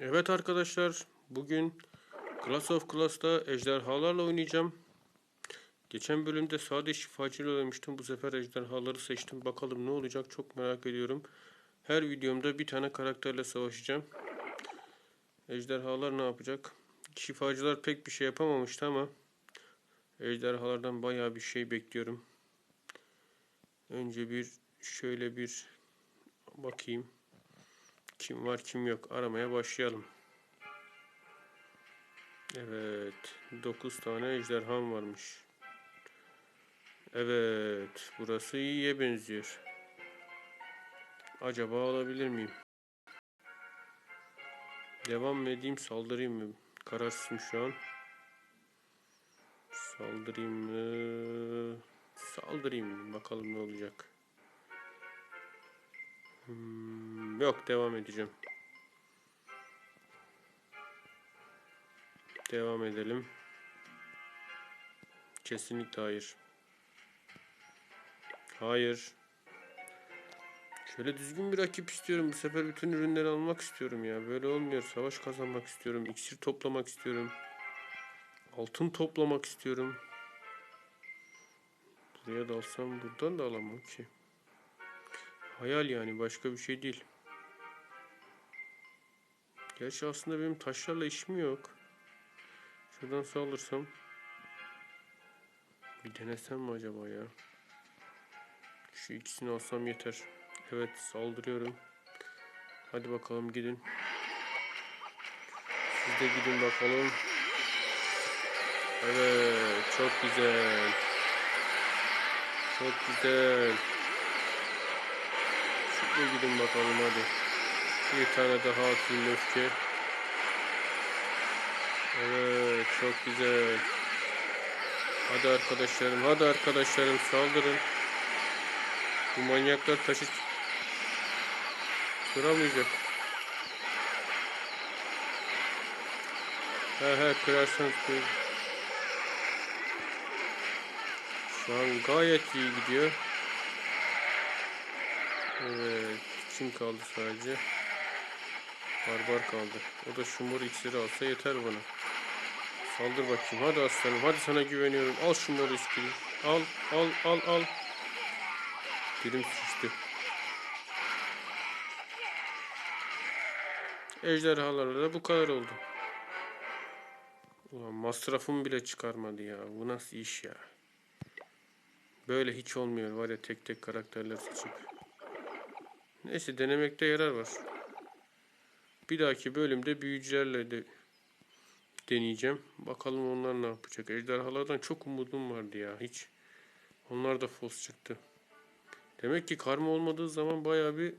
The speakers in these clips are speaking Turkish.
Evet arkadaşlar, bugün Class of Class'ta ejderhalarla oynayacağım. Geçen bölümde sade şifacıyla oynamıştım. Bu sefer ejderhaları seçtim. Bakalım ne olacak çok merak ediyorum. Her videomda bir tane karakterle savaşacağım. Ejderhalar ne yapacak? Şifacılar pek bir şey yapamamıştı ama ejderhalardan bayağı bir şey bekliyorum. Önce bir şöyle bir bakayım. Kim var kim yok aramaya başlayalım. Evet 9 tane ejderham varmış. Evet burası iyiye benziyor. Acaba alabilir miyim? Devam mı edeyim saldırayım mı? Kararsızım şu an. Saldırayım mı? Saldırayım mı? Bakalım ne olacak. Hmm, yok devam edeceğim. Devam edelim. Kesinlikle hayır. Hayır. Şöyle düzgün bir rakip istiyorum. Bu sefer bütün ürünleri almak istiyorum ya. Böyle olmuyor. Savaş kazanmak istiyorum. İksir toplamak istiyorum. Altın toplamak istiyorum. Buraya dalsam buradan da alamam ki. Hayal yani başka bir şey değil. Gerçi aslında benim taşlarla işim yok. Şuradan saldırsam. Bir denesem mi acaba ya? Şu ikisini alsam yeter. Evet saldırıyorum. Hadi bakalım gidin. Siz de gidin bakalım. Evet çok güzel. Çok güzel. Şuraya gidin bakalım hadi. Bir tane daha atayım öfke. Evet çok güzel. Hadi arkadaşlarım hadi arkadaşlarım saldırın. Bu manyaklar taşı kıramayacak. He he kırarsanız kır. Şu an gayet iyi gidiyor. Evet. Kim kaldı sadece? Barbar kaldı. O da şu mor iksiri alsa yeter bana. Saldır bakayım. Hadi aslanım. Hadi sana güveniyorum. Al şu mor iksiri. Al. Al. Al. Al. Dilim şişti. Ejderhalarla da bu kadar oldu. Ulan masrafımı bile çıkarmadı ya. Bu nasıl iş ya? Böyle hiç olmuyor var ya tek tek karakterler seçip. Neyse denemekte yarar var. Bir dahaki bölümde büyücülerle de deneyeceğim. Bakalım onlar ne yapacak. Ejderhalardan çok umudum vardı ya hiç. Onlar da fos çıktı. Demek ki karma olmadığı zaman bayağı bir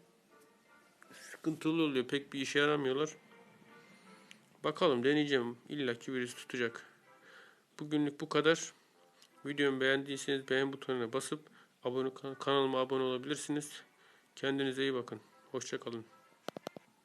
sıkıntılı oluyor. Pek bir işe yaramıyorlar. Bakalım deneyeceğim. İlla ki birisi tutacak. Bugünlük bu kadar. Videomu beğendiyseniz beğen butonuna basıp abone kanalıma abone olabilirsiniz. Kendinize iyi bakın. Hoşçakalın.